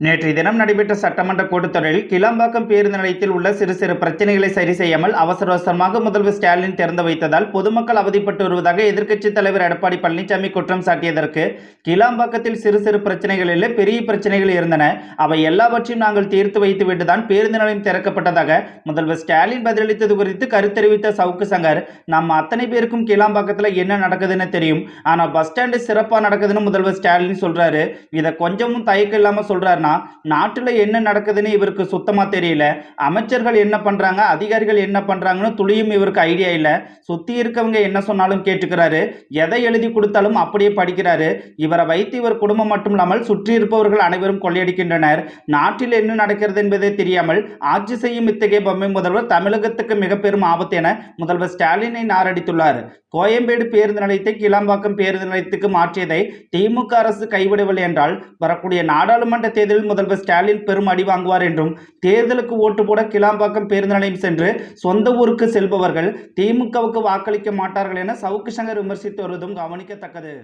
நேற்றைய தினம் நடைபெற்ற சட்டமன்ற கூட்டத்தொடரில் கிளாம்பாக்கம் பேருந்து நிலையத்தில் உள்ள சிறு சிறு பிரச்சனைகளை சரி செய்யாமல் அவசர அவசரமாக முதல்வர் ஸ்டாலின் திறந்து வைத்ததால் பொதுமக்கள் அவதிப்பட்டு வருவதாக எதிர்க்கட்சித் தலைவர் எடப்பாடி பழனிசாமி குற்றம் சாட்டியதற்கு கிளாம்பாக்கத்தில் சிறு சிறு பிரச்சனைகளில் பெரிய பிரச்சனைகள் இருந்தன. அவை எல்லாவற்றையும் நாங்கள் தீர்த்து வைத்துவிட்டு தான் பேருந்து நிலையம் திறக்கப்பட்டதாக முதல்வர் ஸ்டாலின் பதிலளித்தது குறித்து கருத்தெரிவித்த சவுக்கு சங்கர் நம்ம அத்தனை பேருக்கும் கிளாம்பாக்கத்தில் என்ன நடக்குதுன்னு தெரியும். ஆனால் பஸ் ஸ்டாண்டு சிறப்பாக நடக்குதுன்னு முதல்வர் ஸ்டாலின் சொல்றாரு. இதை கொஞ்சமும் தயக்கம் இல்லாமல் சொல்றாருன்னா நாட்டில் என்ன நடக்குதுன்னு இவருக்கு சுத்தமாக தெரியல. அமைச்சர்கள் என்ன பண்ணுறாங்க அதிகாரிகள் என்ன பண்ணுறாங்கன்னு துளியும் இவருக்கு ஐடியா இல்லை. சுற்றி இருக்கவங்க என்ன சொன்னாலும் கேட்டுக்கிறாரு. எதை எழுதி கொடுத்தாலும் அப்படியே படிக்கிறாரு. இவரை வைத்து இவர் குடும்பம் மட்டும் இல்லாமல் சுற்றி இருப்பவர்கள் அனைவரும் கொள்ளையடிக்கின்றனர். நாட்டில் என்ன நடக்கிறது என்பதே தெரியாமல் ஆட்சி செய்யும் இத்தகைய பொம்மை முதல்வர் தமிழகத்துக்கு மிக பெரும் ஆபத்து என முதல்வர் ஸ்டாலினை நாரடித்துள்ளார். கோயம்பேடு பேருந்து நிலையத்தை கிளாம்பாக்கம் பேருந்து நிலையத்துக்கு மாற்றியதை திமுக அரசு கைவிடவில்லை என்றால் வரக்கூடிய நாடாளுமன்ற தேர்தல் தேர்தலில் முதல்வர் ஸ்டாலின் பெரும் அடி வாங்குவார் என்றும் தேர்தலுக்கு ஓட்டு போட கிளாம்பாக்கம் பேருந்து நிலையம் சென்று சொந்த ஊருக்கு செல்பவர்கள் திமுகவுக்கு வாக்களிக்க மாட்டார்கள் என சவுக்கு சங்கர் விமர்சித்து வருவதும் கவனிக்கத்தக்கது.